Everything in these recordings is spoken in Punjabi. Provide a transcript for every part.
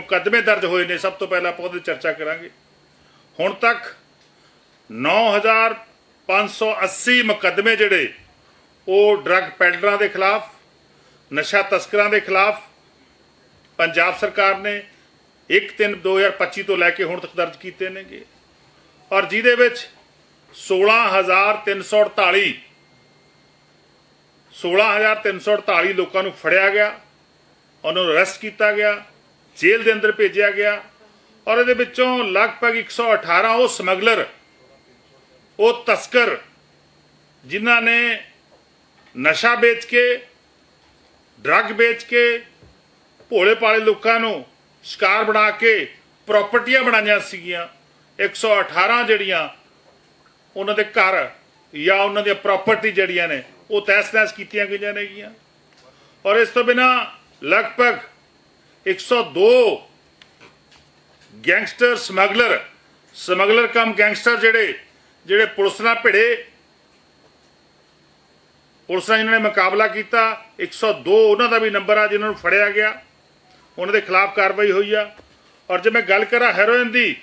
ਮੁਕੱਦਮੇ ਦਰਜ ਹੋਏ ਨੇ, ਸਭ ਤੋਂ ਪਹਿਲਾਂ ਆਪਾਂ ਉਹਦੀ ਚਰਚਾ ਕਰਾਂਗੇ। ਹੁਣ ਤੱਕ 9580 ਮੁਕੱਦਮੇ ਜਿਹੜੇ, ਉਹ ਡਰੱਗ ਪੈਡਲਰਾਂ ਦੇ ਖਿਲਾਫ, ਨਸ਼ਾ ਤਸਕਰਾਂ ਦੇ ਖਿਲਾਫ, ਪੰਜਾਬ ਸਰਕਾਰ ਨੇ 1/3/2025 ਤੋਂ ਲੈ ਕੇ ਹੁਣ ਤੱਕ ਦਰਜ ਕੀਤੇ ਨੇਗੇ। ਔਰ ਜਿਹਦੇ ਵਿੱਚ 16348 16348 ਲੋਕਾਂ ਨੂੰ ਫੜਿਆ ਗਿਆ, ਉਹਨਾਂ ਨੂੰ ਅਰੈਸਟ ਕੀਤਾ ਗਿਆ ਜੇਲ੍ਹ ਦੇ ਅੰਦਰ ਭੇਜਿਆ ਗਿਆ ਔਰ ਇਹਦੇ ਵਿੱਚੋਂ ਲਗਭਗ 118 ਉਹ ਸਮਗਲਰ, ਉਹ ਤਸਕਰ, ਜਿਨ੍ਹਾਂ ਨੇ ਨਸ਼ਾ ਵੇਚ ਕੇ, ਡਰੱਗ ਵੇਚ ਕੇ ਭੋਲੇ ਪਾਲੇ ਲੋਕਾਂ ਨੂੰ ਸ਼ਿਕਾਰ ਬਣਾ ਕੇ ਪ੍ਰਾਪਰਟੀਆਂ ਬਣਾਈਆਂ ਸੀਗੀਆਂ। 118 ਜਿਹੜੀਆਂ ਉਹਨਾਂ ਦੇ ਘਰ ਜਾਂ ਉਹਨਾਂ ਦੀਆਂ ਪ੍ਰਾਪਰਟੀ ਜਿਹੜੀਆਂ ਨੇ, ਉਹ ਤਹਿਸ-ਨਹਿਸ ਕੀਤੀਆਂ ਗਈਆਂ ਨੇਗੀਆਂ। ਔਰ ਇਸ ਤੋਂ ਬਿਨਾ ਲਗਭਗ 102 gangster smuggler smuggler cum gangster ਜਿਹੜੇ ਜਿਹੜੇ ਪੁਲਿਸ ਨਾਲ ਭਿੜੇ। ਪੁਲਿਸ ਨਾਲ ਇਹਨਾਂ ਨੇ ਮੁਕਾਬਲਾ ਕੀਤਾ 102 ਉਹਨਾਂ ਦਾ ਵੀ ਨੰਬਰ ਆ ਜਿਨ੍ਹਾਂ ਨੂੰ ਫੜਿਆ ਗਿਆ। ਉਹਨਾਂ ਦੇ ਖਿਲਾਫ ਕਾਰਵਾਈ ਹੋਈ ਆ। ਔਰ ਜੇ ਮੈਂ ਗੱਲ ਕਰਾਂ ਹੈਰੋਇਨ ਦੀ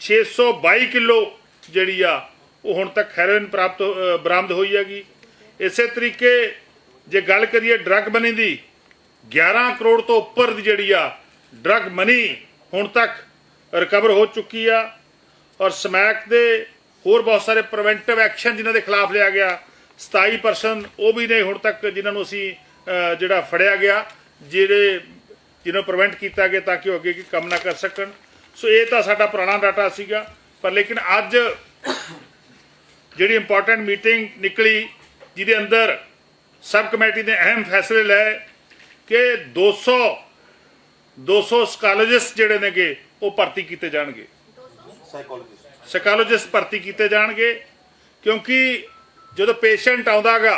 622 ਕਿਲੋ ਜਿਹੜੀ ਆ, ਉਹ ਹੁਣ ਤੱਕ ਹੈਰੋਇਨ ਪ੍ਰਾਪਤ ਹੋ- ਬਰਾਮਦ ਹੋਈ ਹੈਗੀ। ਇਸੇ ਤਰੀਕੇ ਜੇ ਗੱਲ ਕਰੀਏ ਡਰੱਗ ਬਣੀ ਦੀ 11 ਕਰੋੜ ਤੋਂ ਉੱਪਰ ਦੀ ਜਿਹੜੀ ਆ ਡਰੱਗ ਮਨੀ ਹੁਣ ਤੱਕ ਰਿਕਵਰ ਹੋ ਚੁੱਕੀ ਆ ਔਰ ਸਮੈਕ ਦੇ ਹੋਰ ਬਹੁਤ ਸਾਰੇ ਪ੍ਰੀਵੈਂਟਿਵ ਐਕਸ਼ਨ ਜਿਨ੍ਹਾਂ ਦੇ ਖਿਲਾਫ ਲਿਆ ਗਿਆ 27 ਪਰਸਨ ਉਹ ਵੀ ਨੇ ਹੁਣ ਤੱਕ ਜਿਨ੍ਹਾਂ ਨੂੰ ਅਸੀਂ ਜਿਹੜਾ ਫੜਿਆ ਗਿਆ, ਜਿਹੜੇ, ਜਿਹਨੂੰ ਪ੍ਰੀਵੈਂਟ ਕੀਤਾ ਗਿਆ ਤਾਂ ਕਿ ਉਹ ਅੱਗੇ ਕੀ ਕੰਮ ਨਾ ਕਰ ਸਕਣ। ਸੋ ਇਹ ਤਾਂ ਸਾਡਾ ਪੁਰਾਣਾ ਡਾਟਾ ਸੀਗਾ, ਪਰ ਲੇਕਿਨ ਅੱਜ ਜਿਹੜੀ ਇੰਪੋਰਟੈਂਟ ਮੀਟਿੰਗ ਨਿਕਲੀ, ਜਿਹਦੇ ਅੰਦਰ ਸਬ ਕਮੇਟੀ ਨੇ ਅਹਿਮ ਫੈਸਲੇ ਲਏ ਕਿ 200 200 ਸਕਾਲੋਜਿਸਟ ਜਿਹੜੇ ਨੇਗੇ, ਉਹ ਭਰਤੀ ਕੀਤੇ ਜਾਣਗੇ। ਸਾਈਕੋਲੋਜਿਸਟ ਸਾਈਕੋਲੋਜਿਸਟ ਭਰਤੀ ਕੀਤੇ ਜਾਣਗੇ, ਕਿਉਂਕਿ ਜਦੋਂ ਪੇਸ਼ੈਂਟ ਆਉਂਦਾਗਾ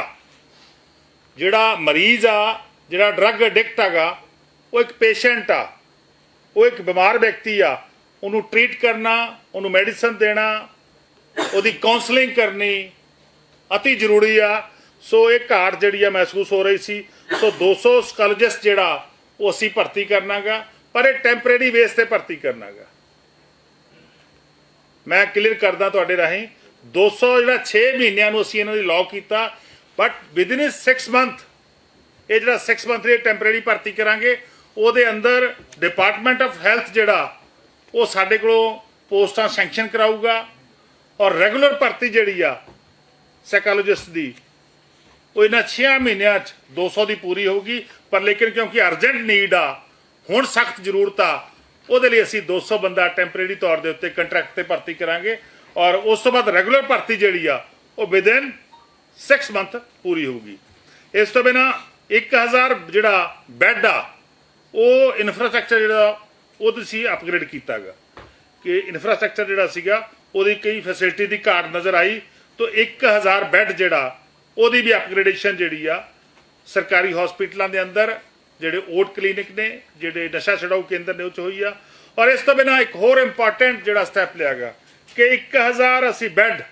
ਜਿਹੜਾ ਮਰੀਜ਼ ਆ, ਜਿਹੜਾ ਡਰੱਗ ਐਡਿਕਟ ਹੈਗਾ, ਉਹ ਇੱਕ ਪੇਸ਼ੈਂਟ ਆ, ਉਹ ਇੱਕ ਬਿਮਾਰ ਵਿਅਕਤੀ ਆ, ਉਹਨੂੰ ਟ੍ਰੀਟ ਕਰਨਾ, ਉਹਨੂੰ ਮੈਡੀਸਨ ਦੇਣਾ, ਉਹਦੀ ਕਾਉਂਸਲਿੰਗ ਕਰਨੀ ਅਤੀ ਜ਼ਰੂਰੀ ਆ। ਸੋ ਇਹ ਘਾਟ ਜਿਹੜੀ ਆ ਮਹਿਸੂਸ ਹੋ ਰਹੀ ਸੀ। ਸੋ 200 ਸਕਾਲੋਜਿਸਟ ਜਿਹੜਾ ਉਹ ਅਸੀਂ ਭਰਤੀ ਕਰਨਾਗਾ, ਪਰ ਇਹ ਟੈਂਪਰੇਰੀ ਬੇਸ ਤੇ ਭਰਤੀ ਕਰਨਾਗਾ। ਮੈਂ ਕਲੀਅਰ ਕਰਦਾ ਤੁਹਾਡੇ ਰਾਹੀਂ 200 ਜਿਹੜਾ 6 ਮਹੀਨਿਆਂ ਨੂੰ ਅਸੀਂ ਇਹਨਾਂ ਦੀ ਲਾਅ ਕੀਤਾ ਬਟ ਵਿਦਿਨ 6 ਮੰਥ ਇਹ ਜਿਹੜਾ 6 ਮੰਥ ਦੀ ਟੈਂਪਰੇਰੀ ਭਰਤੀ ਕਰਾਂਗੇ, ਉਹਦੇ ਅੰਦਰ ਡਿਪਾਰਟਮੈਂਟ ਆਫ ਹੈਲਥ ਜਿਹੜਾ, ਉਹ ਸਾਡੇ ਕੋਲੋਂ ਪੋਸਟਾਂ ਸੈਂਕਸ਼ਨ ਕਰਾਊਗਾ, ਔਰ ਰੈਗੂਲਰ ਭਰਤੀ ਜਿਹੜੀ ਆ ਸਾਈਕੋਲੋਜਿਸਟ ਦੀ ਉਹ ਇਹਨਾਂ 6 ਮਹੀਨਿਆਂ 'ਚ 200 ਦੀ ਪੂਰੀ ਹੋਊਗੀ, ਪਰ ਲੇਕਿਨ ਕਿਉਂਕਿ ਅਰਜੈਂਟ ਨੀਡ ਆ, ਹੁਣ ਸਖਤ ਜ਼ਰੂਰਤ ਆ, ਉਹਦੇ ਲਈ ਅਸੀਂ 200 ਬੰਦਾ ਟੈਂਪਰੇਰੀ ਤੌਰ ਦੇ ਉੱਤੇ ਕੰਟਰੈਕਟ ਤੇ ਭਰਤੀ ਕਰਾਂਗੇ ਔਰ ਉਸ ਤੋਂ ਬਾਅਦ ਰੈਗੂਲਰ ਭਰਤੀ ਜਿਹੜੀ ਆ, ਉਹ ਵਿਦਿਨ 6 ਮੰਥ ਪੂਰੀ ਹੋਊਗੀ। ਇਸ ਤੋਂ ਬਿਨਾ 1000 ਜਿਹੜਾ ਬੈੱਡ ਆ, ਉਹ ਇਨਫਰਾਸਟ੍ਰਕਚਰ ਜਿਹੜਾ, ਉਹ ਤੁਸੀਂ ਅਪਗ੍ਰੇਡ ਕੀਤਾਗਾ। ਕਿ ਇਨਫਰਾਸਟ੍ਰਕਚਰ ਜਿਹੜਾ ਸੀਗਾ, ਉਹਦੀ ਕਈ ਫੈਸਿਲਿਟੀ ਦੀ ਘਾਟ ਨਜ਼ਰ ਆਈ, ਤੋਂ 1000 ਬੈੱਡ ਜਿਹੜਾ ਉਹਦੀ ਵੀ ਅਪਗ੍ਰੇਡੇਸ਼ਨ ਜਿਹੜੀ ਆ, ਸਰਕਾਰੀ ਹਸਪੀਟਲਾਂ ਦੇ ਅੰਦਰ, ਜਿਹੜੇ ਓਟ ਕਲੀਨਿਕ ਨੇ, ਜਿਹੜੇ ਨਸ਼ਾ ਛਡਾਊ ਕੇਂਦਰ ਨੇ ਉਹ 'ਚ ਹੋਈ ਆ। ਔਰ ਇਸ ਤੋਂ ਬਿਨਾ ਇੱਕ ਹੋਰ ਇੰਪੋਰਟੈਂਟ ਜਿਹੜਾ ਸਟੈਪ ਲਿਆ ਗਿਆ ਕਿ 1000 ਅਸੀਂ ਬੈੱਡ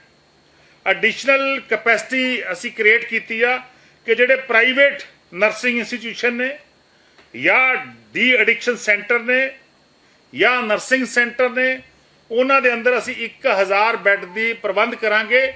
ਐਡੀਸ਼ਨਲ ਕੈਪੈਸਿਟੀ ਅਸੀਂ ਕ੍ਰੀਏਟ ਕੀਤੀ ਆ ਕਿ ਜਿਹੜੇ ਪ੍ਰਾਈਵੇਟ ਨਰਸਿੰਗ ਇੰਸਟੀਟਿਊਸ਼ਨ ਨੇ ਜਾਂ ਡੀ ਐਡਿਕਸ਼ਨ ਸੈਂਟਰ ਨੇ ਜਾਂ ਨਰਸਿੰਗ ਸੈਂਟਰ ਨੇ, ਉਹਨਾਂ ਦੇ ਅੰਦਰ ਅਸੀਂ 1000 ਬੈੱਡ ਦੀ ਪ੍ਰਬੰਧ ਕਰਾਂਗੇ।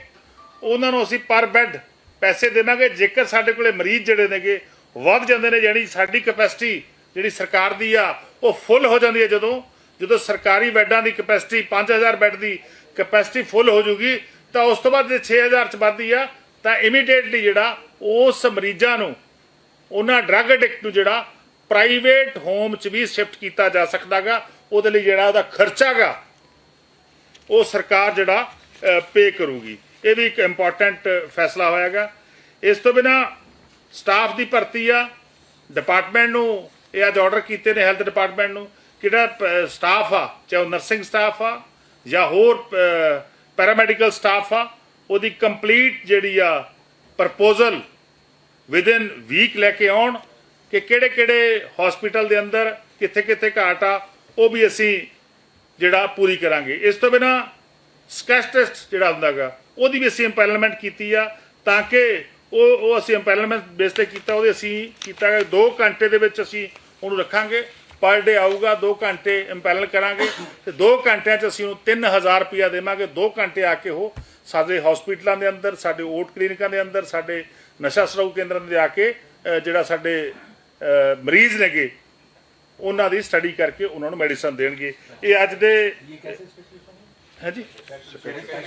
ਉਹਨਾਂ ਨੂੰ ਅਸੀਂ ਪਰ ਬੈੱਡ ਪੈਸੇ ਦੇਵਾਂਗੇ। ਜੇਕਰ ਸਾਡੇ ਕੋਲੇ ਮਰੀਜ਼ ਜਿਹੜੇ ਨੇਗੇ, ਵੱਧ ਜਾਂਦੇ ਨੇ, ਯਾਨੀ ਸਾਡੀ ਕਪੈਸਿਟੀ ਜਿਹੜੀ ਸਰਕਾਰ ਦੀ ਆ, ਉਹ ਫੁੱਲ ਹੋ ਜਾਂਦੀ ਹੈ ਜਦੋਂ। ਜਦੋਂ ਸਰਕਾਰੀ ਬੈੱਡਾਂ ਦੀ ਕੈਪੈਸਿਟੀ 5000 ਬੈੱਡ ਦੀ ਕਪੈਸਿਟੀ ਫੁੱਲ ਹੋ ਜੂਗੀ, ਤਾਂ ਉਸ ਤੋਂ ਬਾਅਦ ਜੇ 6000 ਚ ਵੱਧਦੀ ਆ, ਤਾਂ ਇਮੀਡੀਏਟਲੀ ਜਿਹੜਾ ਉਸ ਮਰੀਜ਼ਾਂ ਨੂੰ, ਉਹਨਾਂ ਡਰੱਗ ਐਡਿਕਟ ਨੂੰ ਜਿਹੜਾ ਪ੍ਰਾਈਵੇਟ ਹੋਮ ਚ ਵੀ ਸ਼ਿਫਟ ਕੀਤਾ ਜਾ ਸਕਦਾਗਾ, ਉਹਦੇ ਲਈ ਜਿਹੜਾ ਉਹਦਾ ਖਰਚਾਗਾ, ਉਹ ਸਰਕਾਰ ਜਿਹੜਾ ਪੇ ਕਰੂਗੀ। ਇਹ ਵੀ ਇੱਕ ਇੰਪੋਰਟੈਂਟ ਫੈਸਲਾ ਹੋਇਆਗਾ। ਇਸ ਤੋਂ ਬਿਨਾ ਸਟਾਫ ਦੀ ਭਰਤੀ ਆ ਡਿਪਾਰਟਮੈਂਟ ਨੂੰ ਇਹ ਅੱਜ ਆਰਡਰ ਕੀਤੇ ਨੇ ਹੈਲਥ ਡਿਪਾਰਟਮੈਂਟ ਨੂੰ, ਕਿਹੜਾ ਸਟਾਫ ਆ, ਚਾਹੇ ਨਰਸਿੰਗ ਸਟਾਫ ਆ, ਜਾਂ ਹੋਰ ਪੈਰਾਮੈਡੀਕਲ ਸਟਾਫ ਆ, ਉਹਦੀ ਕੰਪਲੀਟ ਜਿਹੜੀ ਆ ਪ੍ਰਪੋਜ਼ਲ ਵਿਦਿਨ ਵੀਕ ਲੈ ਕੇ ਆਉਣ ਕਿ ਕਿਹੜੇ ਕਿਹੜੇ ਹਸਪੀਟਲ ਦੇ ਅੰਦਰ ਕਿੱਥੇ ਕਿੱਥੇ ਘਾਟ ਆ, ਉਹ ਵੀ ਅਸੀਂ ਜਿਹੜਾ ਪੂਰੀ ਕਰਾਂਗੇ। ਇਸ ਤੋਂ ਬਿਨਾ ਸਕੈਸ ਟੈਸਟ ਜਿਹੜਾ ਹੁੰਦਾਗਾ ਉਹਦੀ ਵੀ ਅਸੀਂ ਇੰਪੈਲਮੈਂਟ ਕੀਤੀ ਆ ਤਾਂ ਕਿ ਉਹ ਉਹ ਅਸੀਂ ਇੰਪੈਲਮੈਂਟ ਬੇਸ ਤੇ ਕੀਤਾ, ਉਹਦੇ ਅਸੀਂ ਕੀਤਾ 2 ਘੰਟੇ ਦੇ ਵਿੱਚ ਅਸੀਂ ਉਹਨੂੰ ਰੱਖਾਂਗੇ ਪਰ ਡੇ ਆਊਗਾ 2 ਘੰਟੇ ਇੰਪੈਨਲ ਕਰਾਂਗੇ, ਤੇ 2 ਘੰਟਿਆਂ 'ਚ ਅਸੀਂ ਉਹਨੂੰ 3000 ਰੁਪਇਆ ਦੇਵਾਂਗੇ 2 ਘੰਟੇ ਆ ਕੇ ਉਹ ਸਾਡੇ ਹਸਪੀਟਲਾਂ ਦੇ ਅੰਦਰ, ਸਾਡੇ ਓਟ ਕਲੀਨਿਕਾਂ ਦੇ ਅੰਦਰ, ਸਾਡੇ ਨਸ਼ਾ ਛੁਡਾਊ ਕੇਂਦਰਾਂ ਦੇ ਆ ਕੇ ਜਿਹੜਾ ਸਾਡੇ ਮਰੀਜ਼ ਨੇਗੇ, ਉਹਨਾਂ ਦੀ ਸਟੱਡੀ ਕਰਕੇ ਉਹਨਾਂ ਨੂੰ ਮੈਡੀਸਨ ਦੇਣਗੇ। ਇਹ ਅੱਜ ਦੇ ਹਾਂਜੀ?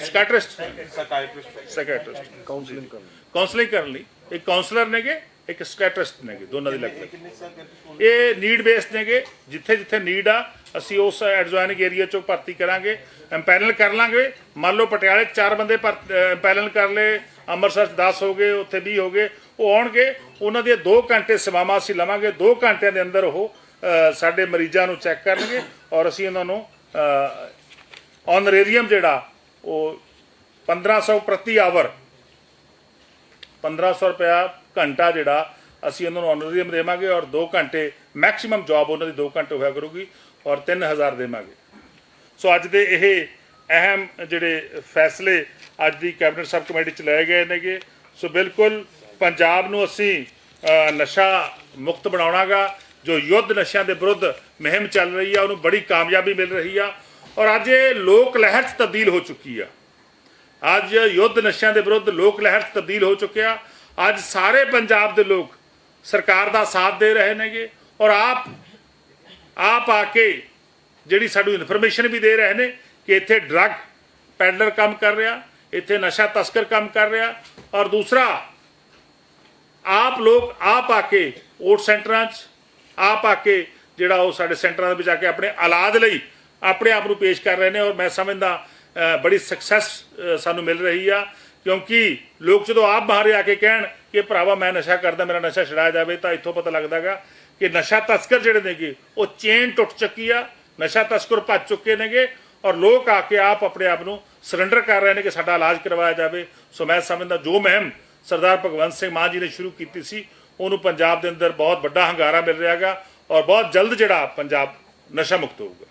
Psychiatrist Psychiatrist. ਸੈਕਟਰਿਸਟ ਕਾਉਂਸਲਿੰਗ ਕਰਨ ਕਾਉਂਸਲਿੰਗ ਕਰਨ ਲਈ। ਇੱਕ ਕਾਉਂਸਲਰ ਨੇਗੇ ਇੱਕ ਸਕਾਟਰਿਸਟ ਨੇਗੇ ਦੋਨਾਂ ਦੀ psychiatrist ਇਹ ਨੀਡ ਬੇਸਡ ਨੇਗੇ ਜਿੱਥੇ ਜਿੱਥੇ ਨੀਡ ਆ ਅਸੀਂ ਉਸ ਐਡਜੋਇਨਿੰਗ ਏਰੀਆ ਚੋਂ ਭਰਤੀ ਕਰਾਂਗੇ ਐਮਪੈਨਲ ਕਰ ਲਾਂਗੇ। ਮੰਨ ਲਓ ਪਟਿਆਲੇ 'ਚ ਚਾਰ ਬੰਦੇ ਐਮਪੈਨਲ ਕਰ ਲਏ ਅੰਮ੍ਰਿਤਸਰ 'ਚ 10 ਹੋ ਗਏ ਉੱਥੇ 20 ਹੋ ਗਏ ਉਹ ਆਉਣਗੇ। ਉਹਨਾਂ ਦੇ 2 ਘੰਟੇ ਸੇਵਾਵਾਂ ਅਸੀਂ ਲਵਾਂਗੇ 2 ਘੰਟਿਆਂ ਦੇ ਅੰਦਰ ਉਹ ਸਾਡੇ ਮਰੀਜ਼ਾਂ ਨੂੰ ਚੈੱਕ ਕਰਨਗੇ ਔਰ ਅਸੀਂ ਉਹਨਾਂ ਨੂੰ ਆਨਰੇਰੀਅਮ ਜਿਹੜਾ, ਉਹ 1500 ਪ੍ਰਤੀ ਆਵਰ 1500 ਰੁਪਇਆ ਘੰਟਾ ਜਿਹੜਾ, ਅਸੀਂ ਉਹਨਾਂ ਨੂੰ ਆਨਰੇਰੀਅਮ ਦੇਵਾਂਗੇ ਔਰ 2 ਘੰਟੇ ਮੈਕਸਿਮਮ ਜੌਬ ਉਹਨਾਂ ਦੀ 2 ਘੰਟੇ ਹੋਇਆ ਕਰੂਗੀ ਔਰ 3000 ਦੇਵਾਂਗੇ। ਸੋ ਅੱਜ ਦੇ ਇਹ ਅਹਿਮ ਜਿਹੜੇ ਫੈਸਲੇ ਅੱਜ ਦੀ ਕੈਬਨਿਟ ਸਬ ਕਮੇਟੀ ਚ ਲਏ ਗਏ ਨੇਗੇ। ਸੋ ਬਿਲਕੁਲ ਪੰਜਾਬ ਨੂੰ ਅਸੀਂ ਨਸ਼ਾ ਮੁਕਤ ਬਣਾਉਣਾਗਾ, ਜੋ ਯੁੱਧ ਨਸ਼ਿਆਂ ਦੇ ਵਿਰੁੱਧ ਮੁਹਿੰਮ ਚੱਲ ਰਹੀ ਆ, ਉਹਨੂੰ ਬੜੀ ਕਾਮਯਾਬੀ ਮਿਲ ਰਹੀ ਆ। ਔਰ ਅੱਜ ਇਹ ਲੋਕ ਲਹਿਰ ਚ ਤਬਦੀਲ ਹੋ ਚੁੱਕੀ ਆ। ਅੱਜ ਯੁੱਧ ਨਸ਼ਿਆਂ ਦੇ ਵਿਰੁੱਧ ਲੋਕ ਲਹਿਰ 'ਚ ਤਬਦੀਲ ਹੋ ਚੁੱਕਿਆ ਅੱਜ ਸਾਰੇ ਪੰਜਾਬ ਦੇ ਲੋਕ ਸਰਕਾਰ ਦਾ ਸਾਥ ਦੇ ਰਹੇ ਨੇਗੇ ਔਰ ਆਪ ਆਪ ਆ ਕੇ ਜਿਹੜੀ ਸਾਨੂੰ ਇਨਫੋਰਮੇਸ਼ਨ ਵੀ ਦੇ ਰਹੇ ਨੇ ਕਿ ਇੱਥੇ ਡਰੱਗ ਪੈਡਲਰ ਕੰਮ ਕਰ ਰਿਹਾ, ਇੱਥੇ ਨਸ਼ਾ ਤਸਕਰ ਕੰਮ ਕਰ ਰਿਹਾ ਔਰ ਦੂਸਰਾ, ਆਪ ਲੋਕ ਆਪ ਆ ਕੇ ਓਟ ਸੈਂਟਰਾਂ 'ਚ, ਆਪ ਆ ਕੇ ਜਿਹੜਾ ਉਹ ਸਾਡੇ ਸੈਂਟਰਾਂ ਦੇ ਵਿੱਚ ਆ ਕੇ ਆਪਣੇ ਔਲਾਦ ਲਈ ਆਪਣੇ ਆਪ ਨੂੰ ਪੇਸ਼ ਕਰ ਰਹੇ ਨੇ ਔਰ ਮੈਂ ਸਮਝਦਾ ਬੜੀ ਸਕਸੈਸ ਸਾਨੂੰ ਮਿਲ ਰਹੀ ਆ। ਕਿਉਂਕਿ ਲੋਕ ਜਦੋਂ ਆਪ ਬਾਹਰ ਆ ਕੇ ਕਹਿਣ ਕਿ ਭਰਾਵਾ ਮੈਂ ਨਸ਼ਾ ਕਰਦਾ, ਮੇਰਾ ਨਸ਼ਾ ਛੁਡਾਇਆ ਜਾਵੇ, ਤਾਂ ਇੱਥੋਂ ਪਤਾ ਲੱਗਦਾਗਾ ਕਿ ਨਸ਼ਾ ਤਸਕਰ ਜਿਹੜੇ ਨੇਗੇ, ਉਹ ਚੇਨ ਟੁੱਟ ਚੁੱਕੀ ਆ, ਨਸ਼ਾ ਤਸਕਰ ਭੱਜ ਚੁੱਕੇ ਨੇਗੇ ਔਰ ਲੋਕ ਆ ਕੇ ਆਪ ਆਪਣੇ ਆਪ ਨੂੰ ਸਰੈਂਡਰ ਕਰ ਰਹੇ ਨੇ ਕਿ ਸਾਡਾ ਇਲਾਜ ਕਰਵਾਇਆ ਜਾਵੇ। ਸੋ ਮੈਂ ਸਮਝਦਾ, ਜੋ ਮਹਿਮ ਸਰਦਾਰ ਭਗਵੰਤ ਸਿੰਘ ਮਾਨ ਜੀ ਨੇ ਸ਼ੁਰੂ ਕੀਤੀ ਸੀ, ਉਹਨੂੰ ਪੰਜਾਬ ਦੇ ਅੰਦਰ ਬਹੁਤ ਵੱਡਾ ਹੰਗਾਰਾ ਮਿਲ ਰਿਹਾਗਾ ਔਰ ਬਹੁਤ ਜਲਦ ਜਿਹੜਾ ਪੰਜਾਬ ਨਸ਼ਾ ਮੁਕਤ ਹੋਊਗਾ।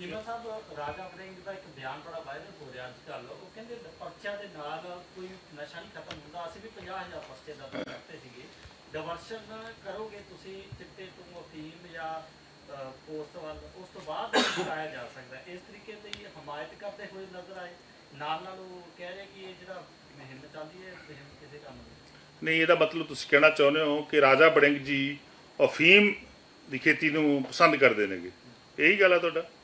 ਚੀਮਾ ਸਾਹਿਬ ਰਾਜਾ ਵੜਿੰਗ ਦਾ ਇੱਕ ਬਿਆਨ ਬੜਾ ਵਾਇਰਲ ਹੋ ਰਿਹਾ ਅੱਜ ਕੱਲ੍ਹ ਉਹ ਕਹਿੰਦੇ ਪਰਚਿਆਂ ਦੇ ਨਾਲ ਕੋਈ ਨਸ਼ਾ ਨਹੀਂ ਖਤਮ ਹੁੰਦਾ, ਅਸੀਂ ਵੀ 50000 ਪਰਚੇ ਦਾ ਕਰਤੇ ਸੀਗੇ। ਡਿਵਰਸ਼ਨ ਕਰੋਗੇ ਤੁਸੀਂ, ਚਿੱਟੇ ਤੋਂ ਅਫੀਮ ਜਾਂ ਪੋਸਟ ਵੱਲ, ਉਸ ਤੋਂ ਬਾਅਦ ਚੁਕਾਇਆ ਜਾ ਸਕਦਾ ਇਸ ਤਰੀਕੇ ਦੀ ਹਮਾਇਤ ਕਰਦੇ ਹੋਏ ਨਜ਼ਰ ਆਏ। ਨਾਲ ਨਾਲ ਉਹ ਕਹਿ ਰਹੇ ਕਿ ਇਹ ਜਿਹੜਾ ਮੁਹਿੰਮ ਚੱਲਦੀ ਹੈ ਮੁਹਿੰਮ ਕਿਸੇ ਕੰਮ ਦੀ ਨਹੀਂ, ਇਹਦਾ ਮਤਲਬ ਤੁਸੀਂ ਕਹਿਣਾ ਚਾਹੁੰਦੇ ਹੋ ਕਿ ਰਾਜਾ ਬੜਿੰਗ ਜੀ ਅਫੀਮ ਦੀ ਖੇਤੀ ਨੂੰ ਪਸੰਦ ਕਰਦੇ ਨੇਗੇ। ਇਹੀ ਗੱਲ ਆ ਤੁਹਾਡਾ?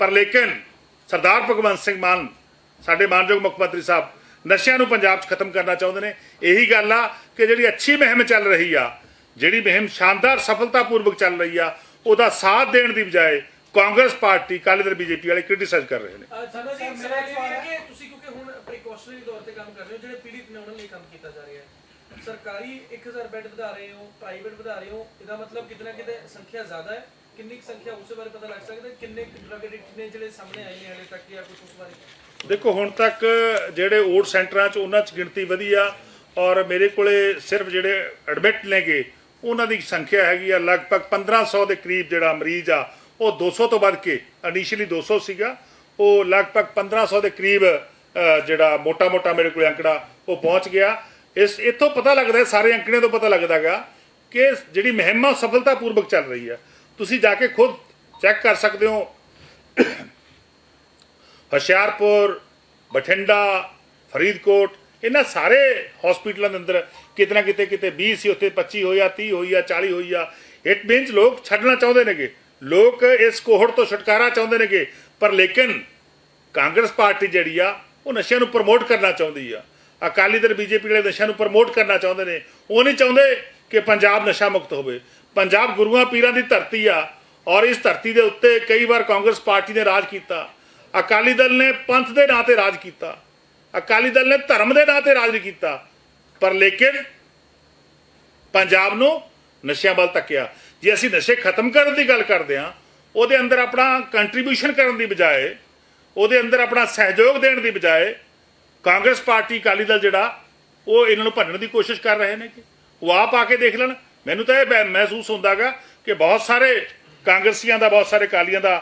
ਪਰ ਲੇਕਿਨ ਸਰਦਾਰ ਭਗਵੰਤ ਸਿੰਘ ਮਾਨ ਸਾਡੇ ਮਾਨਯੋਗ ਮੁੱਖ ਮੰਤਰੀ ਸਾਹਿਬ ਨਸ਼ਿਆਂ ਨੂੰ ਪੰਜਾਬ 'ਚ ਖਤਮ ਕਰਨਾ ਚਾਹੁੰਦੇ ਨੇ। ਇਹੀ ਗੱਲ ਆ ਕਿ ਜਿਹੜੀ ਅੱਛੀ ਮੁਹਿੰਮ ਚੱਲ ਰਹੀ ਆ ਜਿਹੜੀ ਮੁਹਿੰਮ ਸ਼ਾਨਦਾਰ ਸਫਲਤਾਪੂਰਵਕ ਚੱਲ ਰਹੀ ਆ ਉਹਦਾ ਸਾਥ ਦੇਣ ਦੀ ਬਜਾਏ ਕਾਂਗਰਸ ਪਾਰਟੀ ਕਾਲੀ ਦਲ ਬੀਜੇਪੀ ਵਾਲੇ ਕ੍ਰਿਟਿਸਾਈਜ਼ ਕਰ ਰਹੇ ਨੇ। ਸਾਡਾ ਜੀ ਮੇਰਾ ਇਹ ਹੈ ਕਿ ਤੁਸੀਂ ਕਿਉਂਕਿ ਹੁਣ ਪ੍ਰੀਕਾਸ਼ਨਰੀ ਤੌਰ ਤੇ ਕੰਮ ਕਰ ਰਹੇ ਹੋ ਜਿਹੜੇ ਪੀੜਿਤ ਨੇ ਉਹਨਾਂ ਲਈ ਕੰਮ ਕੀਤਾ ਜਾ ਰਿਹਾ ਹੈ। ਸਰਕਾਰੀ 1000 ਬੈੱਡ ਵਧਾ ਰਹੇ ਹੋ ਪ੍ਰਾਈਵੇਟ ਵਧਾ ਰਹੇ ਹੋ ਇਹਦਾ ਮਤਲਬ ਕਿਤਨਾ ਕਿਤੇ ਸੰਖਿਆ ਜ਼ਿਆਦਾ ਹੈ। ਕਿੰਨੀ ਕੁ ਸੰਖਿਆ ਉਸ ਬਾਰੇ ਪਤਾ ਲੱਗ ਸਕਦਾ? ਕਿੰਨੇ ਡਰਗ ਐਡਿਕਟ ਨੇ ਜਿਹੜੇ ਸਾਹਮਣੇ ਆਏ ਨੇ ਹਲੇ ਤੱਕ ਜਾਂ ਕੁਝ ਉਸ ਬਾਰੇ? ਦੇਖੋ, ਹੁਣ ਤੱਕ ਜਿਹੜੇ ਓਟ ਸੈਂਟਰਾਂ 'ਚ ਉਹਨਾਂ 'ਚ ਗਿਣਤੀ ਵਧੀ ਔਰ ਮੇਰੇ ਕੋਲੇ ਸਿਰਫ ਜਿਹੜੇ ਐਡਮਿਟ ਨੇਗੇ, ਉਹਨਾਂ ਦੀ ਸੰਖਿਆ ਹੈਗੀ ਆ ਲਗਭਗ 1500 ਦੇ ਕਰੀਬ ਜਿਹੜਾ ਮਰੀਜ਼ ਆ, ਉਹ 200 ਤੋਂ ਵੱਧ ਕੇ ਇਨੀਸ਼ੀਅਲੀ 200 ਸੀਗਾ, ਉਹ ਲਗਭਗ 1500 ਦੇ ਕਰੀਬ ਜਿਹੜਾ ਮੋਟਾ-ਮੋਟਾ ਮੇਰੇ ਕੋਲ ਅੰਕੜਾ, ਉਹ ਪਹੁੰਚ ਗਿਆ। ਇਸ, ਇੱਥੋਂ ਪਤਾ ਲੱਗਦਾ, ਸਾਰੇ ਅੰਕੜੇ ਤੋਂ ਪਤਾ ਲੱਗਦਾਗਾ ਕਿ ਜਿਹੜੀ ਮੁਹਿੰਮ ਆ ਉਹ ਸਫਲਤਾਪੂਰਵਕ ਚੱਲ ਰਹੀ ਹੈ ਤੁਸੀਂ ਜਾ ਕੇ ਖੁਦ ਚੈੱਕ ਕਰ ਸਕਦੇ ਹੋ। ਹੁਸ਼ਿਆਰਪੁਰ, ਬਠਿੰਡਾ, ਫਰੀਦਕੋਟ, ਇਹਨਾਂ ਸਾਰੇ ਹਸਪੀਟਲਾਂ ਦੇ ਅੰਦਰ ਕਿਤਨਾ ਕਿਤੇ ਕਿਤੇ 20 ਸੀ, ਉੱਥੇ 25 ਹੋਈ ਆ 30 ਹੋਈ ਆ 40 ਹੋਈ ਆ। ਇਟ ਮੀਨਸ ਲੋਕ ਛੱਡਣਾ ਚਾਹੁੰਦੇ ਨੇਗੇ। ਲੋਕ ਇਸ ਕੋਹੜ ਤੋਂ ਛੁਟਕਾਰਾ ਚਾਹੁੰਦੇ ਨੇਗੇ। ਪਰ ਲੇਕਿਨ ਕਾਂਗਰਸ ਪਾਰਟੀ ਜਿਹੜੀ ਆ, ਉਹ ਨਸ਼ਿਆਂ ਨੂੰ ਪ੍ਰਮੋਟ ਕਰਨਾ ਚਾਹੁੰਦੀ ਆ। ਅਕਾਲੀ ਦਲ, ਬੀਜੇਪੀ ਵਾਲੇ ਨਸ਼ਿਆਂ ਨੂੰ ਪ੍ਰਮੋਟ ਕਰਨਾ ਚਾਹੁੰਦੇ ਨੇ। ਉਹ ਨਹੀਂ ਚਾਹੁੰਦੇ ਕਿ ਪੰਜਾਬ ਨਸ਼ਾ ਮੁਕਤ ਹੋਵੇ। ਪੰਜਾਬ ਗੁਰੂਆਂ ਪੀਰਾਂ ਦੀ ਧਰਤੀ ਆ ਔਰ ਇਸ ਧਰਤੀ ਦੇ ਉੱਤੇ ਕਈ ਵਾਰ ਕਾਂਗਰਸ ਪਾਰਟੀ ਨੇ ਰਾਜ ਕੀਤਾ। ਅਕਾਲੀ ਦਲ ਨੇ ਪੰਥ ਦੇ ਨਾਂ ਤੇ ਰਾਜ ਕੀਤਾ। ਅਕਾਲੀ ਦਲ ਨੇ ਧਰਮ ਦੇ ਨਾਂ ਤੇ ਰਾਜ ਨਹੀਂ ਕੀਤਾ। ਪਰ ਲੇਕਿਨ ਪੰਜਾਬ ਨੂੰ ਨਸ਼ਿਆਂ ਵੱਲ ਤੱਕਿਆ ਜੇ ਅਸੀਂ ਨਸ਼ੇ ਖਤਮ ਕਰਨ ਦੀ ਗੱਲ ਕਰਦੇ ਹਾਂ, ਉਹਦੇ ਅੰਦਰ ਆਪਣਾ ਕੰਟਰੀਬਿਊਸ਼ਨ ਕਰਨ ਦੀ ਬਜਾਏ, ਉਹਦੇ ਅੰਦਰ ਆਪਣਾ ਸਹਿਯੋਗ ਦੇਣ ਦੀ ਬਜਾਏ, ਕਾਂਗਰਸ ਪਾਰਟੀ ਅਕਾਲੀ ਦਲ ਜਿਹੜਾ, ਉਹ ਇਹਨਾਂ ਨੂੰ ਭੰਨਣ ਦੀ ਕੋਸ਼ਿਸ਼ ਕਰ ਰਹੇ ਨੇ ਕਿ ਉਹ ਆਪ ਆ ਕੇ ਦੇਖ ਲੈਣ। ਮੈਨੂੰ ਤਾਂ ਇਹ ਮਹਿ- ਮਹਿਸੂਸ ਹੁੰਦਾਗਾ ਕਿ ਬਹੁਤ ਸਾਰੇ ਕਾਂਗਰਸੀਆਂ ਦਾ ਬਹੁਤ ਸਾਰੇ ਅਕਾਲੀਆਂ ਦਾ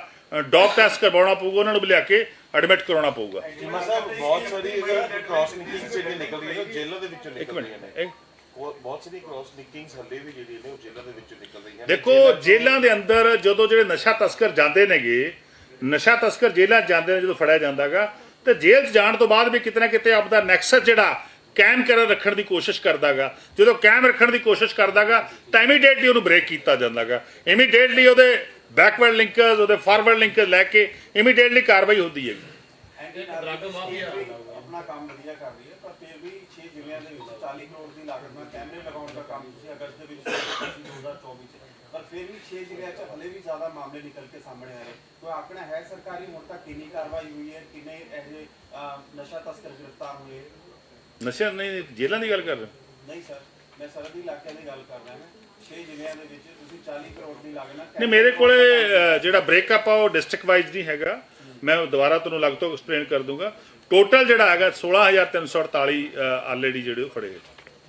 ਡੌਪ ਟੈਸਟ ਕਰਵਾਉਣਾ ਪਊਗਾ ਉਹਨਾਂ ਨੂੰ ਲਿਆ ਕੇ ਐਡਮਿਟ ਕਰਾਉਣਾ ਪਊਗਾ। ਚੀਮਾ ਸਾਹਿਬ ਬਹੁਤ ਸਾਰੀ ਕ੍ਰਾਸ ਨਿਕਿੰਗਸ ਜਿਹੜੀਆਂ ਨਿਕਲਦੀਆਂ ਨੇ ਉਹ ਜੇਲ੍ਹਾਂ ਦੇ ਵਿੱਚੋਂ ਇੱਕ ਨਿਕਲਦੀਆਂ ਮਿੰਟ ਨੇ। ਇੱਕ ਉਹ ਬਹੁਤ ਸਾਰੀ ਕ੍ਰਾਸ ਨਿਕਿੰਗਸ ਹੱਲੇ ਵੀ ਜਿਹੜੀਆਂ ਨੇ ਉਹ ਜੇਲ੍ਹਾਂ ਦੇ ਵਿੱਚੋਂ ਨਿਕਲ ਰਹੀਆਂ ਨੇ। ਦੇਖੋ ਜੇਲ੍ਹਾਂ ਦੇ ਅੰਦਰ ਜਦੋਂ ਜਿਹੜੇ ਨਸ਼ਾ ਤਸਕਰ ਜਾਂਦੇ ਨੇਗੇ ਨਸ਼ਾ ਤਸਕਰ ਜੇਲ੍ਹਾਂ ਜਾਂਦੇ ਨੇ ਜਦੋਂ ਫੜਿਆ ਜਾਂਦਾਗਾ ਤੇ ਜੇਲ੍ਹ 'ਚ ਜਾਣ ਤੋਂ ਬਾਅਦ ਵੀ ਕਿਤੇ ਨਾ ਕਿਤੇ ਆਪਦਾ ਨੈਕਸਸ ਜਿਹੜਾ ਕਾਇਮ ਕਰ ਰੱਖਣ ਦੀ ਕੋਸ਼ਿਸ਼ ਕਰਦਾਗਾ। ਜਦੋਂ ਕਾਇਮ ਰੱਖਣ ਦੀ ਕੋਸ਼ਿਸ਼ ਕਰਦਾਗਾ ਤਾਂ ਇਮੀਡੀਏਟਲੀ ਉਹਨੂੰ ਬ੍ਰੇਕ ਕੀਤਾ ਜਾਂਦਾਗਾ। ਇਮੀਡੀਏਟਲੀ ਉਹਦੇ ਬੈਕਵਰਡ ਲਿੰਕਰਸ ਉਹਦੇ ਫਾਰਵਰਡ ਲਿੰਕਰਸ ਲੈ ਕੇ ਇਮੀਡੀਏਟਲੀ ਕਾਰਵਾਈ ਹੁੰਦੀ ਮਾਫੀਆ ਆਪਣਾ ਕੰਮ ਵਧੀਆ ਕਰ ਰਹੀ ਹੈ ਪਰ ਫਿਰ ਵੀ 6 ਜ਼ਿਲ੍ਹਿਆਂ ਦੇ ਵਿੱਚ 40 ਕਰੋੜ ਦੀ ਲਾਗਤ ਨਾਲ ਕੈਮਰੇ ਲਗਾਉਣ ਦਾ ਕੰਮ ਤੁਸੀਂ ਅਗਸਤ ਦੇ ਵਿੱਚ ਸ਼ੁਰੂ ਕੀਤਾ ਸੀ 2024 ਚ ਪਰ ਫਿਰ ਵੀ 6 ਜ਼ਿਲ੍ਹਿਆਂ 'ਚ ਹਲੇ ਵੀ ਜ਼ਿਆਦਾ ਮਾਮਲੇ ਨਿਕਲ ਕੇ ਸਾਹਮਣੇ ਆਏ ਕੋਈ ਆંકੜਾ ਹੈ ਸਰਕਾਰੀ ਹੁਣ ਤੱਕ ਕਿੰਨੀ ਕਾਰਵਾਈ ਹੋਈ ਹੈ ਕਿੰਨੇ ਇਹ ਨਸ਼ਾ ਤਸਕਰ ਗ੍ਰਿਫਤਾਰ ਹੋਏ ਨਸ਼ਾ ਨਹੀਂ ਜੇਲ੍ਹਾਂ ਦੀ ਗੱਲ ਕਰ ਰਹੇ ਹੋ? ਨਹੀਂ ਸਰ ਮੈਂ ਸਰਹੱਦੀ ਇਲਾਕਿਆਂ ਦੀ ਗੱਲ ਕਰ ਰਿਹਾ ਹਾਂ। 6 ਜ਼ਿਲ੍ਹਿਆਂ ਦੇ ਵਿੱਚ ਤੁਸੀਂ 40 ਕਰੋੜ ਦੀ ਲਾਗਤ ਨਾਲ ਨਹੀਂ ਮੇਰੇ ਕੋਲੇ ਅ, ਜਿਹੜਾ ਬ੍ਰੇਕਅਪ ਆ ਉਹ ਡਿਸਟ੍ਰਿਕਟ ਵਾਈਜ਼ ਨਹੀਂ ਹੈਗਾ। ਮੈਂ ਉਹ ਦੁਬਾਰਾ ਤੁਹਾਨੂੰ ਲੱਗ ਤੋਂ ਐਕਸਪਲੇਨ ਕਰ ਦੂੰਗਾ। ਟੋਟਲ ਜਿਹੜਾ ਹੈਗਾ 16348 ਆਲਰੇਡੀ ਜਿਹੜੇ ਉਹ ਫੜੇ ਗਏ।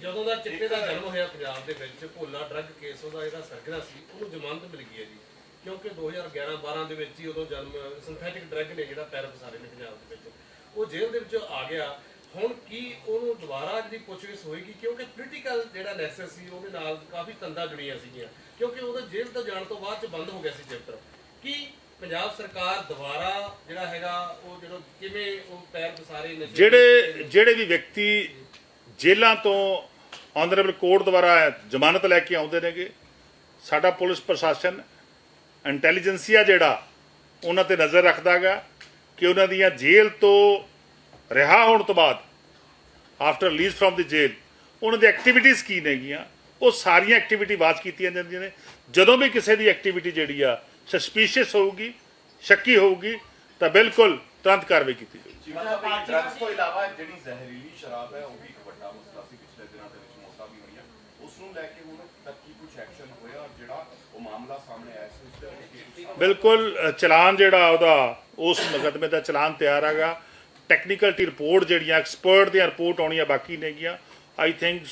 ਜਦੋਂ ਦਾ ਚਿੱਟੇ ਦਾ ਜਨਮ ਹੋਇਆ ਪੰਜਾਬ ਦੇ ਵਿੱਚ ਭੋਲਾ ਡਰੱਗ ਕੇਸ ਉਹਦਾ ਜਿਹੜਾ ਸਰਗਨਾ ਸੀ ਉਹਨੂੰ ਜ਼ਮਾਨਤ ਮਿਲ ਗਈ ਹੈ ਜੀ। ਕਿਉਂਕਿ 2011-12 ਦੇ ਵਿੱਚ ਹੀ ਉਦੋਂ ਜਨਮ ਸਿੰਥੈਟਿਕ ਡਰੱਗ ਨੇ ਜਿਹੜਾ ਪੈਰ ਪਸਾਰੇ ਨੇ ਪੰਜਾਬ ਦੇ ਵਿੱਚ। ਉਹ ਜੇਲ੍ਹ ਦੇ ਵਿੱਚ ਆ ਗਿਆ। ਹੁਣ ਕੀ ਉਹਨੂੰ ਦੁਬਾਰਾ ਜਿਹੜੀ ਪੁੱਛਗਿੱਛ ਹੋਏਗੀ ਕਿਉਂਕਿ ਪੋਲੀਟੀਕਲ ਜਿਹੜਾ ਨੈਕਸਸ ਸੀ ਉਹਦੇ ਨਾਲ ਕਾਫੀ ਤੰਦਾਂ ਜੁੜੀਆਂ ਸੀਗੀਆਂ। ਕਿਉਂਕਿ ਉਹਦਾ ਜੇਲ੍ਹ ਤੋਂ ਜਾਣ ਤੋਂ ਬਾਅਦ ਚ ਬੰਦ ਹੋ ਗਿਆ ਸੀ ਚੈਪਟਰ ਕੀ ਪੰਜਾਬ ਸਰਕਾਰ ਦੁਬਾਰਾ ਜਿਹੜਾ ਹੈਗਾ ਉਹ ਜਿਹੜਾ ਕਿਵੇਂ ਉਹ ਪੈਰ ਪਸਾਰੇ ਨਸ਼ੇ ਜਿਹੜੇ ਜਿਹੜੇ ਵੀ ਵਿਅਕਤੀ ਜੇਲ੍ਹਾਂ ਤੋਂ ਆਨਰੇਬਲ ਕੋਰਟ ਦੁਆਰਾ ਜ਼ਮਾਨਤ ਲੈ ਕੇ ਆਉਂਦੇ ਨੇਗੇ ਸਾਡਾ ਪੁਲਿਸ ਪ੍ਰਸ਼ਾਸਨ ਇੰਟੈਲੀਜੈਂਸੀਆ ਜਿਹੜਾ ਉਹਨਾਂ ਤੇ ਨਜ਼ਰ ਰੱਖਦਾਗਾ ਕਿ ਉਹਨਾਂ ਦੀਆਂ ਜੇਲ੍ਹ ਤੋਂ ਰਿਹਾ ਹੋਣ ਤੋਂ ਬਾਅਦ ਆਫਟਰ ਰਿਲੀਜ਼ ਫਰਮ ਦੀ ਜੇਲ੍ਹ ਉਹਨਾਂ ਦੀ ਐਕਟੀਵਿਟੀਜ਼ ਕੀ ਨੇਗੀਆਂ ਉਹ ਸਾਰੀਆਂ ਐਕਟੀਵਿਟੀ ਵਾਚ ਕੀਤੀਆਂ ਜਾਂਦੀਆਂ ਨੇ। ਜਦੋਂ ਵੀ ਕਿਸੇ ਦੀ ਐਕਟੀਵਿਟੀ ਜਿਹੜੀ ਆ ਸਸਪੀਸ਼ੀਅਸ ਹੋਊਗੀ ਸ਼ੱਕੀ ਹੋਊਗੀ ਤਾਂ ਬਿਲਕੁਲ ਤੁਰੰਤ ਕਾਰਵਾਈ ਕੀਤੀ ਜਾਊਗੀ। ਡਰੱਗਸ ਤੋਂ ਇਲਾਵਾ ਜਿਹੜੀ ਜ਼ਹਿਰੀਲੀ ਸ਼ਰਾਬ ਹੈ ਉਹ ਵੀ ਇੱਕ ਵੱਡਾ ਮਸਲਾ ਸੀ ਪਿਛਲੇ ਦਿਨਾਂ ਦੇ ਵਿੱਚ ਮੌਤਾਂ ਵੀ ਹੋਈਆਂ। ਉਸ ਨੂੰ ਲੈ ਕੇ ਹੁਣ ਤੱਕ ਕੀ ਕੁਝ ਐਕਸ਼ਨ ਹੋਇਆ ਔਰ ਜਿਹੜਾ ਉਹ ਮਾਮਲਾ ਸਾਹਮਣੇ ਆਇਆ ਸੀ? ਉਸ ਦੇ ਵਿੱਚ ਕੀ ਕੁਛ ਬਿਲਕੁਲ ਚਲਾਨ ਜਿਹੜਾ ਉਹਦਾ ਉਸ ਮੁਕੱਦਮੇ ਦਾ ਚਲਾਨ ਤਿਆਰ ਹੈਗਾ। ਟੈਕਨੀਕਲ ਟੀ ਰਿਪੋਰਟ ਜਿਹੜੀਆਂ ਐਕਸਪਰਟ ਦੀਆਂ ਰਿਪੋਰਟ ਆਉਣੀਆਂ ਬਾਕੀ ਨੇਗੀਆਂ। I think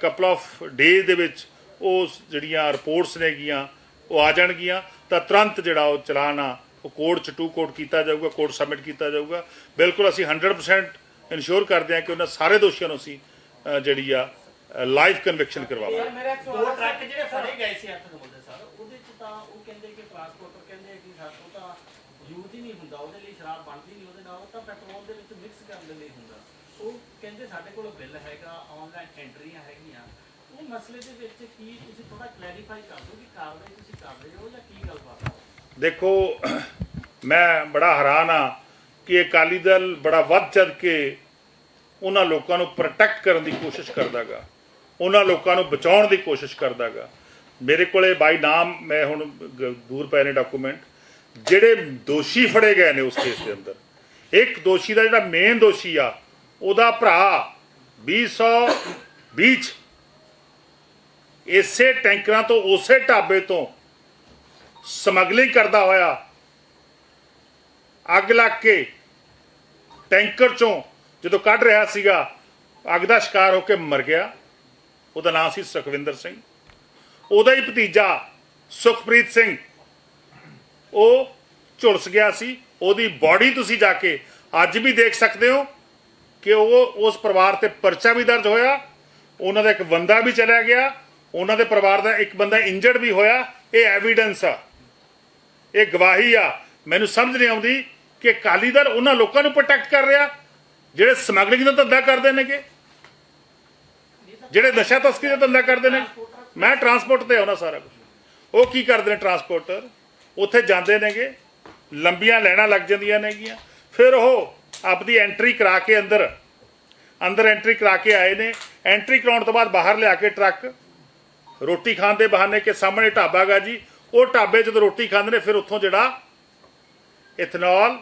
couple of days ਦੇ ਵਿੱਚ ਉਹ ਜਿਹੜੀਆਂ ਰਿਪੋਰਟਸ ਨੇਗੀਆਂ ਉਹ ਆ ਜਾਣਗੀਆਂ। ਤਾਂ ਤੁਰੰਤ ਜਿਹੜਾ ਉਹ ਚਲਾਨ ਆ ਉਹ ਕੋਰਟ ਚ ਟੂ ਕੋਰਟ ਕੀਤਾ ਜਾਊਗਾ ਕੋਰਟ ਸਬਮਿਟ ਕੀਤਾ ਜਾਊਗਾ। ਬਿਲਕੁਲ ਅਸੀਂ 100% ਇਨਸ਼ੋਰ ਕਰਦੇ ਹਾਂ ਕਿ ਉਹਨਾਂ ਸਾਰੇ ਦੋਸ਼ੀਆਂ ਨੂੰ ਅਸੀਂ ਜਿਹੜੀ ਆ ਲਾਈਵ ਕਨਵਿਕਸ਼ਨ ਕਰਵਾਵਾਂਗੇ। ਦੋ ਟਰੱਕ ਜਿਹੜੇ ਫੜੇ ਗਏ ਸੀ ਅੱਠ ਨੰਬਰ ਦੇ ਸਰ ਉਹਦੇ ਚ ਤਾਂ ਉਹ ਕਹਿੰਦੇ ਕਿ ਟਰਾਂਸਪੋਰਟਰ ਕਹਿੰਦੇ ਕਿ ਸਾਡੇ ਕੋਲ ਤਾਂ ਯੂਜ਼ ਹੀ ਨਹੀਂ ਹੁੰਦਾ, ਉਹਦੇ ਲਈ ਸ਼ਰਾਬ ਬਣਦੀ ਨਹੀਂ, ਉਹਦੇ ਨਾਲ ਉਹ ਤਾਂ ਪੈਟਰੋਲ ਦੇ ਵਿੱਚ ਮਿਕਸ ਕਰਨ ਦੇ ਲਈ ਹੁੰਦਾ। ਉਹ ਕਹਿੰਦੇ ਸਾਡੇ ਕੋਲ ਬਿੱਲ ਹੈਗਾ ਆਨਲਾਈਨ ਐਂਟਰੀਆਂ ਹੈਗੀਆਂ। ਉਹ ਮਸਲੇ ਦੇ ਵਿੱਚ ਕੀ ਤੁਸੀਂ ਥੋੜਾ ਕਲੈਰੀਫਾਈ ਕਰ ਦਿਓ ਕਿ ਕਾਰਵਾਈ ਤੁਸੀਂ ਕਰ ਰਹੇ ਹੋ ਜਾਂ ਕੀ ਗੱਲਬਾਤ ਹੈ? ਦੇਖੋ, ਮੈਂ ਬੜਾ ਹੈਰਾਨ ਆ ਕਿ ਅਕਾਲੀ ਦਲ ਬੜਾ ਵੱਧ ਚੜ ਕੇ ਉਹਨਾਂ ਲੋਕਾਂ ਨੂੰ ਪ੍ਰੋਟੈਕਟ ਕਰਨ ਦੀ ਕੋਸ਼ਿਸ਼ ਕਰਦਾਗਾ। ਉਹਨਾਂ ਲੋਕਾਂ ਨੂੰ ਬਚਾਉਣ ਦੀ ਕੋਸ਼ਿਸ਼ ਕਰਦਾਗਾ। ਮੇਰੇ ਕੋਲੇ ਬਾਈ ਨਾਮ ਮੈਂ ਹੁਣ ਗ- ਦੂਰ ਪਏ ਨੇ ਡਾਕੂਮੈਂਟ ਜਿਹੜੇ ਦੋਸ਼ੀ ਫੜੇ ਗਏ ਨੇ ਉਸ ਕੇਸ ਦੇ ਅੰਦਰ, ਇੱਕ ਦੋਸ਼ੀ ਦਾ ਜਿਹੜਾ ਮੇਨ ਦੋਸ਼ੀ ਆ, ਉਹਦਾ ਭਰਾ 2020 ਚ ਇਸੇ ਟੈਂਕਰਾਂ ਤੋਂ, ਉਸੇ ਢਾਬੇ ਤੋਂ ਸਮਗਲਿੰਗ ਕਰਦਾ ਹੋਇਆ, ਅੱਗ ਲੱਗ ਕੇ ਟੈਂਕਰ ਚੋਂ ਜਦੋਂ ਕੱਢ ਰਿਹਾ ਸੀਗਾ, ਅੱਗ ਦਾ ਸ਼ਿਕਾਰ ਹੋ ਕੇ ਮਰ ਗਿਆ। ਉਹਦਾ ਨਾਮ ਸੀ ਸੁਖਵਿੰਦਰ ਸਿੰਘ। ਉਹਦਾ ਹੀ ਭਤੀਜਾ ਸੁਖਪ੍ਰੀਤ ਸਿੰਘ ਉਹ ਝੁਲਸ ਗਿਆ ਸੀ, ਉਹਦੀ ਬਾਡੀ ਤੁਸੀਂ ਜਾ ਕੇ ਅੱਜ ਵੀ ਦੇਖ ਸਕਦੇ ਹੋ ਕਿ ਉਹ ਉਸ ਪਰਿਵਾਰ ਤੇ ਪਰਚਾ ਵੀ ਦਰਜ ਹੋਇਆ, ਉਹਨਾਂ ਦਾ ਇੱਕ ਬੰਦਾ ਵੀ ਚਲਾ ਗਿਆ, ਉਹਨਾਂ ਦੇ ਪਰਿਵਾਰ ਦਾ ਇੱਕ ਬੰਦਾ ਇੰਜਰਡ ਵੀ ਹੋਇਆ, ਇਹ ਐਵੀਡੈਂਸ ਆ। ਇਹ ਗਵਾਹੀ ਆ। ਮੈਨੂੰ ਸਮਝ ਨਹੀਂ ਆਉਂਦੀ ਕਿ ਅਕਾਲੀ ਦਲ ਉਹਨਾਂ ਲੋਕਾਂ ਨੂੰ ਪ੍ਰੋਟੈਕਟ ਕਰ ਰਿਹਾ, ਜਿਹੜੇ ਸਮਗਲਿੰਗ ਦਾ ਧੰਦਾ ਕਰਦੇ ਨੇਗੇ, ਜਿਹੜੇ ਨਸ਼ਾ ਤਸਕਰੀ ਦਾ ਧੰਦਾ ਕਰਦੇ ਨੇ। ਮੈਂ ਟਰਾਂਸਪੋਰਟ ਤੇ ਆਉਣਾ ਸਾਰਾ ਕੁਝ ਉਹ ਕੀ ਕਰਦੇ ਨੇ ਟਰਾਂਸਪੋਰਟਰ ਉੱਥੇ ਜਾਂਦੇ ਨੇਗੇ, ਲੰਬੀਆਂ ਲੈਣਾ ਲੱਗ ਜਾਂਦੀਆਂ ਨੇਗੀਆਂ। ਫਿਰ ਉਹ ਆਪਦੀ ਐਂਟਰੀ ਕਰਾ ਕੇ ਅੰਦਰ ਅੰਦਰ ਐਂਟਰੀ ਕਰਾ ਕੇ ਆਏ ਨੇ। ਐਂਟਰੀ ਕਰਾਉਣ ਤੋਂ ਬਾਅਦ ਬਾਹਰ ਲਿਆ ਕੇ ਟਰੱਕ ਰੋਟੀ ਖਾਣ ਦੇ ਬਹਾਨੇ ਕਿ ਸਾਹਮਣੇ ਢਾਬਾ ਗਾ ਜੀ। ਉਹ ਢਾਬੇ ਜਦੋਂ ਰੋਟੀ ਖਾਂਦੇ ਨੇ, ਫਿਰ ਉੱਥੋਂ ਜਿਹੜਾ ਇਥਨੋਲ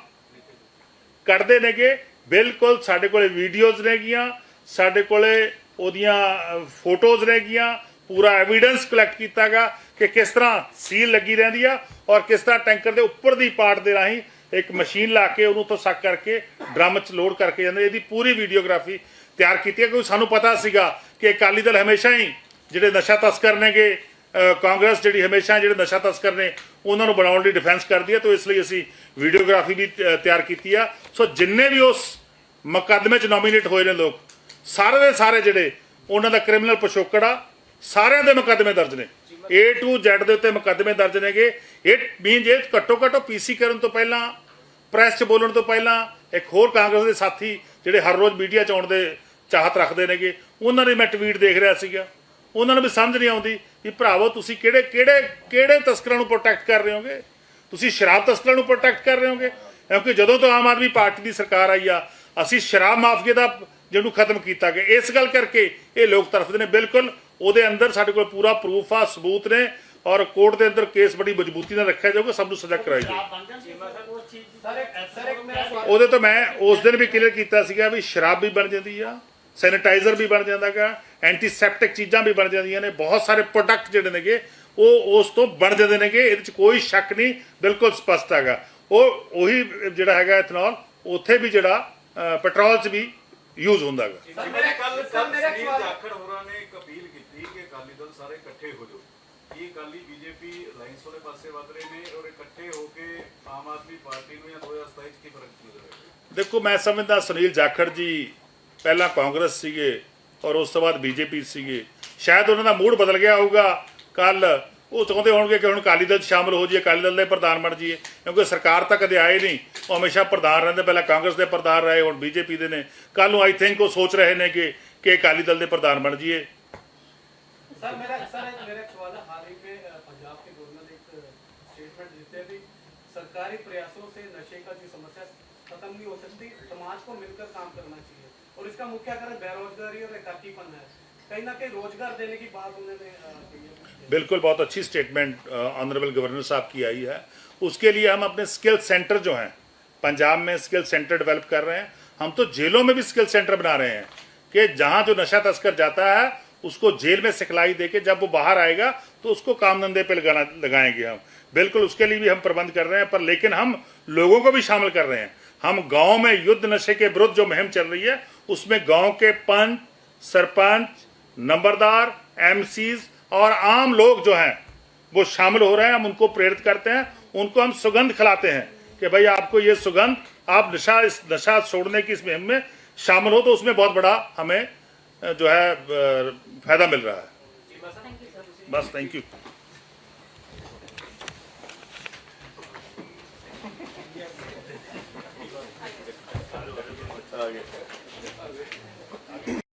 ਕੱਢਦੇ ਨੇਗੇ। ਬਿਲਕੁਲ ਸਾਡੇ ਕੋਲੇ ਵੀਡੀਓਜ਼ ਨੇਗੀਆਂ, ਸਾਡੇ ਕੋਲੇ ਉਹਦੀਆਂ ਫੋਟੋਜ਼ ਨੇਗੀਆਂ। ਪੂਰਾ ਐਵੀਡੈਂਸ ਕਲੈਕਟ ਕੀਤਾਗਾ ਕਿ ਕਿਸ ਤਰ੍ਹਾਂ ਸੀਲ ਲੱਗੀ ਰਹਿੰਦੀ ਆ ਔਰ ਕਿਸ ਤਰ੍ਹਾਂ ਟੈਂਕਰ ਦੇ ਉੱਪਰ ਦੀ ਪਾਰਟ ਦੇ ਰਾਹੀਂ ਇੱਕ ਮਸ਼ੀਨ ਲਾ ਕੇ ਉਹਨੂੰ ਤੋਂ ਸੱਕ ਕਰਕੇ ਡਰਮ 'ਚ ਲੋਡ ਕਰਕੇ ਜਾਂਦੇ ਇਹਦੀ ਪੂਰੀ ਵੀਡੀਓਗ੍ਰਾਫੀ ਤਿਆਰ ਕੀਤੀ ਹੈ, ਕਿਉਂਕਿ ਸਾਨੂੰ ਪਤਾ ਸੀਗਾ ਕਿ ਅਕਾਲੀ ਦਲ ਹਮੇਸ਼ਾ ਹੀ ਜਿਹੜੇ ਨਸ਼ਾ ਤਸਕਰ ਨੇਗੇ ਕਾਂਗਰਸ ਜਿਹੜੀ ਹਮੇਸ਼ਾ ਜਿਹੜੇ ਨਸ਼ਾ ਤਸਕਰ ਨੇ, ਉਹਨਾਂ ਨੂੰ ਬਣਾਉਣ ਲਈ ਡਿਫੈਂਸ ਕਰਦੀ ਹੈ, ਤਾਂ ਇਸ ਲਈ ਅਸੀਂ ਵੀਡੀਓਗ੍ਰਾਫੀ ਵੀ ਤਿਆਰ ਕੀਤੀ ਆ। ਸੋ ਜਿੰਨੇ ਵੀ ਉਸ ਮੁਕੱਦਮੇ 'ਚ ਨੋਮੀਨੇਟ ਹੋਏ ਨੇ ਲੋਕ, ਸਾਰੇ ਦੇ ਸਾਰੇ ਜਿਹੜੇ ਉਹਨਾਂ ਦਾ ਕ੍ਰਿਮੀਨਲ ਪਿਛੋਕੜ ਆ, ਸਾਰਿਆਂ ਦੇ ਮੁਕੱਦਮੇ ਦਰਜ ਨੇ। A to Z ਦੇ ਉੱਤੇ ਮੁਕੱਦਮੇ ਦਰਜ ਨੇਗੇ। ਇਹ ਮੀਨਸ ਇਹ ਘੱਟੋ ਘੱਟ ਪੀਸੀ ਕਰਨ ਤੋਂ ਪਹਿਲਾਂ ਪ੍ਰੈਸ 'ਚ ਬੋਲਣ ਤੋਂ ਪਹਿਲਾਂ, ਇੱਕ ਹੋਰ ਕਾਂਗਰਸ ਦੇ ਸਾਥੀ ਜਿਹੜੇ ਹਰ ਰੋਜ਼ ਮੀਡੀਆ 'ਚ ਆਉਣ ਦੇ ਚਾਹਤ ਰੱਖਦੇ ਨੇਗੇ, ਉਹਨਾਂ ਦੇ ਮੈਂ ਟਵੀਟ ਦੇਖ ਰਿਹਾ ਸੀਗਾ। ਉਹਨਾਂ ਨੂੰ ਵੀ ਸਮਝ ਨਹੀਂ ਆਉਂਦੀ ਵੀ ਭਰਾਵੋ, ਤੁਸੀਂ ਕਿਹੜੇ ਕਿਹੜੇ ਕਿਹੜੇ ਤਸਕਰਾਂ ਨੂੰ ਪ੍ਰੋਟੈਕਟ ਕਰ ਰਹੇ ਹੋਗੇ? ਤੁਸੀਂ ਸ਼ਰਾਬ ਤਸਕਰਾਂ ਨੂੰ ਪ੍ਰੋਟੈਕਟ ਕਰ ਰਹੇ ਹੋਗੇ? ਕਿਉਂਕਿ ਜਦੋਂ ਤੋਂ ਆਮ ਆਦਮੀ ਪਾਰਟੀ ਦੀ ਸਰਕਾਰ ਆਈ ਆ, ਅਸੀਂ ਸ਼ਰਾਬ ਮਾਫੀਆ ਦਾ ਜਿਹਨੂੰ ਖਤਮ ਕੀਤਾ ਗਿਆ। ਇਸ ਗੱਲ ਕਰਕੇ ਇਹ ਲੋਕ ਤਰਫਦੇ ਨੇ। ਬਿਲਕੁਲ ਉਹਦੇ ਅੰਦਰ ਸਾਡੇ ਕੋਲ ਪੂਰਾ ਪ੍ਰੂਫ ਆ ਸਬੂਤ ਨੇ ਔਰ ਕੋਰਟ ਦੇ ਅੰਦਰ ਕੇਸ ਬੜੀ ਮਜ਼ਬੂਤੀ ਨਾਲ ਰੱਖਿਆ ਜਾਊਗਾ ਸਭ ਨੂੰ ਸਜ਼ਾ ਕਰਾਈ ਜਾਊਗੀ। ਉਹਦੇ ਤੋਂ ਮੈਂ ਉਸ ਦਿਨ ਵੀ ਕਲੀਅਰ ਕੀਤਾ ਸੀਗਾ ਵੀ ਸ਼ਰਾਬ ਵੀ ਬਣ ਜਾਂਦੀ ਆ ਸੈਨੀਟਾਈਜ਼ਰ ਵੀ ਬਣ ਜਾਂਦਾਗਾ ਐਂਟੀਸੈਪਟਿਕ ਚੀਜ਼ਾਂ ਵੀ ਬਣ ਜਾਂਦੀਆਂ ਨੇ ਬਹੁਤ ਸਾਰੇ ਪ੍ਰੋਡਕਟ ਜਿਹੜੇ ਨੇਗੇ ਉਹ ਉਸ ਤੋਂ ਬਣ ਜਾਂਦੇ ਨੇਗੇ ਇਹਦੇ ਚ ਕੋਈ ਸ਼ੱਕ ਨਹੀਂ ਬਿਲਕੁਲ ਸਪਸ਼ਟ ਹੈਗਾ। ਉਹ ਉਹੀ ਜਿਹੜਾ ਹੈਗਾ ਇਥਨੋਲ ਉੱਥੇ ਵੀ ਜਿਹੜਾ ਪੈਟਰੋਲ ਚ ਵੀ ਯੂਜ਼ ਹੁੰਦਾ ਹੈਗਾ। ਸਰ ਮੇਰਾ ਕੱਲ ਸਰ ਮੇਰਾ ਇੱਕ ਸੁਨੀਲ ਸਵਾਲ ਜਾਖੜ ਹੋਰਾਂ ਨੇ ਇੱਕ ਅਪੀਲ ਕੀਤੀ ਕਿ ਅਕਾਲੀ ਦਲ ਸਾਰੇ ਇਕੱਠੇ ਹੋ ਜਾਓ। ਕੀ ਅਕਾਲੀ ਬੀਜੇਪੀ ਅਲਾਈਅੰਸ ਵਾਲੇ ਪਾਸੇ ਵੱਧ ਰਹੇ ਨੇ ਔਰ ਇਕੱਠੇ ਹੋ ਕੇ ਆਮ ਆਦਮੀ ਪਾਰਟੀ ਨੂੰ ਜਾਂ 2027 ਕੀ ਫ਼ਰਕ ਨਜ਼ਰ ਆਏਗਾ? ਦੇਖੋ, ਮੈਂ ਸਮਝਦਾ ਸੁਨੀਲ ਜਾਖੜ ਜੀ ਪਹਿਲਾਂ ਕਾਂਗਰਸ ਸੀਗੇ ਔਰ ਉਸ ਤੋਂ ਬਾਅਦ ਬੀਜੇਪੀ ਸੀਗੇ। ਸ਼ਾਇਦ ਉਹਨਾਂ ਦਾ ਮੂਡ ਬਦਲ ਗਿਆ ਹੋਊਗਾ। ਕੱਲ ਉਹ ਚਾਹੁੰਦੇ ਹੋਣਗੇ ਕਿ ਹੁਣ ਅਕਾਲੀ ਦਲ 'ਚ ਸ਼ਾਮਲ ਹੋ ਜਾਈਏ, ਅਕਾਲੀ ਦਲ ਦੇ ਪ੍ਰਧਾਨ ਬਣ ਜਾਈਏ, ਕਿਉਂਕਿ ਸਰਕਾਰ ਤਾਂ ਕਦੇ ਆਏ ਨਹੀਂ। ਉਹ ਹਮੇਸ਼ਾ ਪ੍ਰਧਾਨ ਰਹਿੰਦੇ, ਪਹਿਲਾਂ ਕਾਂਗਰਸ ਦੇ ਪ੍ਰਧਾਨ ਰਹੇ, ਹੁਣ ਬੀਜੇਪੀ ਦੇ ਨੇ। ਕੱਲ ਨੂੰ ਆਈ ਥਿੰਕ ਉਹ ਸੋਚ ਰਹੇ ਨੇ ਕਿ ਕਿ ਅਕਾਲੀ ਦਲ ਦੇ ਪ੍ਰਧਾਨ ਬਣ ਜਾਈਏ। सर, मेरा सर मेरा सवाल है। हाल ही में पंजाब के गवर्नर एक स्टेटमेंट देते सरकारी प्रयासों से नशे का जो समस्या खत्म नहीं हो सकती, समाज को मिलकर काम करना चाहिए। और इसका मुख्य कारण बेरोजगारी और एकाकीपन है। कहीं ना कहीं रोज़गार देने की बात उन्होंने बिल्कुल, बहुत अच्छी स्टेटमेंट ऑनरेबल गवर्नर साहब की आई है। उसके लिए हम अपने स्किल सेंटर जो हैं, पंजाब में स्किल सेंटर डेवलप कर रहे हैं। हम तो जेलों में भी स्किल सेंटर बना रहे हैं कि जहाँ जो नशा तस्कर जाता है उसको जेल में सिखलाई देके जब वो बाहर आएगा तो उसको काम धंधे पे लगाना, लगाएँगे हम। बिल्कुल उसके लिए भी हम प्रबंध कर रहे हैं, पर लेकिन हम लोगों को भी शामिल कर रहे हैं। हम गाँव में युद्ध नशे के विरुद्ध जो मुहिम चल रही है, उसमें गाँव के पंच, सरपंच, नंबरदार एमसीज और आम लोग जो हैं, वो शामिल हो रहे हैं। हम उनको प्रेरित करते हैं, उनको हम सुगंध खिलाते हैं कि भाई आपको ये सुगंध, आप नशा, इस नशा छोड़ने की इस मुहिम में शामिल हो तो उसमें बहुत बड़ा हमें जो है अ, फायदा मिल रहा है बस थैंक यू